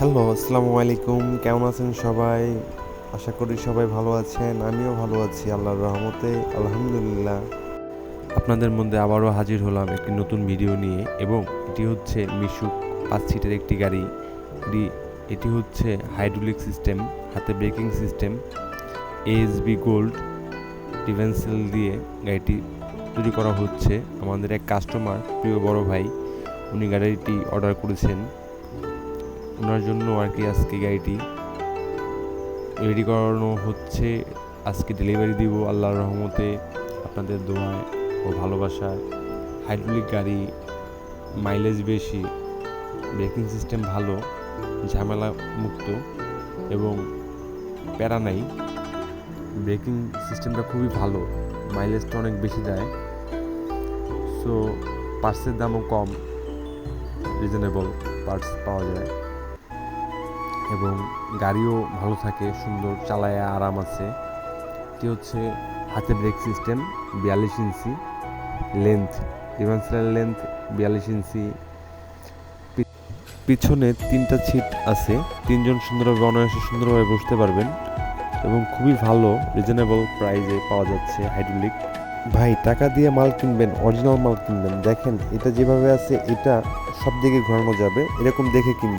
Hello, আসসালামু আলাইকুম। কেমন আছেন সবাই? আশা করি সবাই ভালো আছেন, আমিও ভালো আছি আল্লাহর রহমতে, আলহামদুলিল্লাহ। আপনাদের মধ্যে আবারও হাজির হলাম একটি নতুন ভিডিও নিয়ে, এবং এটি হচ্ছে মিশুক পাঁচ সিটের একটি গাড়ি। এটি এটি হচ্ছে হাইড্রোলিক সিস্টেম, হাতে braking system, A S B gold ডিভেন্সেল দিয়ে গাড়িটি তৈরি করা হচ্ছে। আমাদের এক কাস্টমার, প্রিয় বড় ভাই, উনি গাড়িটি অর্ডার করেছেন। ওনার জন্য আর কি আজকে গাড়িটি রেডি করানো হচ্ছে। আজকে ডেলিভারি দিব আল্লাহর রহমতে। আপনাদের দোয়ায় ও ভালোবাসায়। হাইড্রোলিক গাড়ি মাইলেজ বেশি ব্রেকিং সিস্টেম ভালো, ঝামেলা মুক্ত এবং প্যারা নাই। ব্রেকিং সিস্টেমটা খুবই ভালো মাইলেজটা অনেক বেশি দেয়। সো পার্টসের দামও কম রিজনেবল পার্টস পাওয়া যায়। এবং গাড়িও ভালো থাকে, সুন্দর, চালায় আরাম আছে। এটি হচ্ছে হাতে ব্রেক সিস্টেম বিয়াল্লিশ ইঞ্চি লেন্থ ডিভেন্সিয়াল লেন্থ বিয়াল্লিশ ইঞ্চি। পিছনে তিনটা সিট আছে, তিনজন সুন্দরভাবে অনায়াসে সুন্দরভাবে বসতে পারবেন এবং খুবই ভালো রিজনেবল প্রাইসে পাওয়া যাচ্ছে হাইড্রোলিক ভাই, টাকা দিয়ে মাল কিনবেন অরিজিনাল মাল কিনবেন, দেখেন এটা যেভাবে আছে, এটা সব দিকে ঘোরানো যাবে, এরকম দেখে কিনবেন।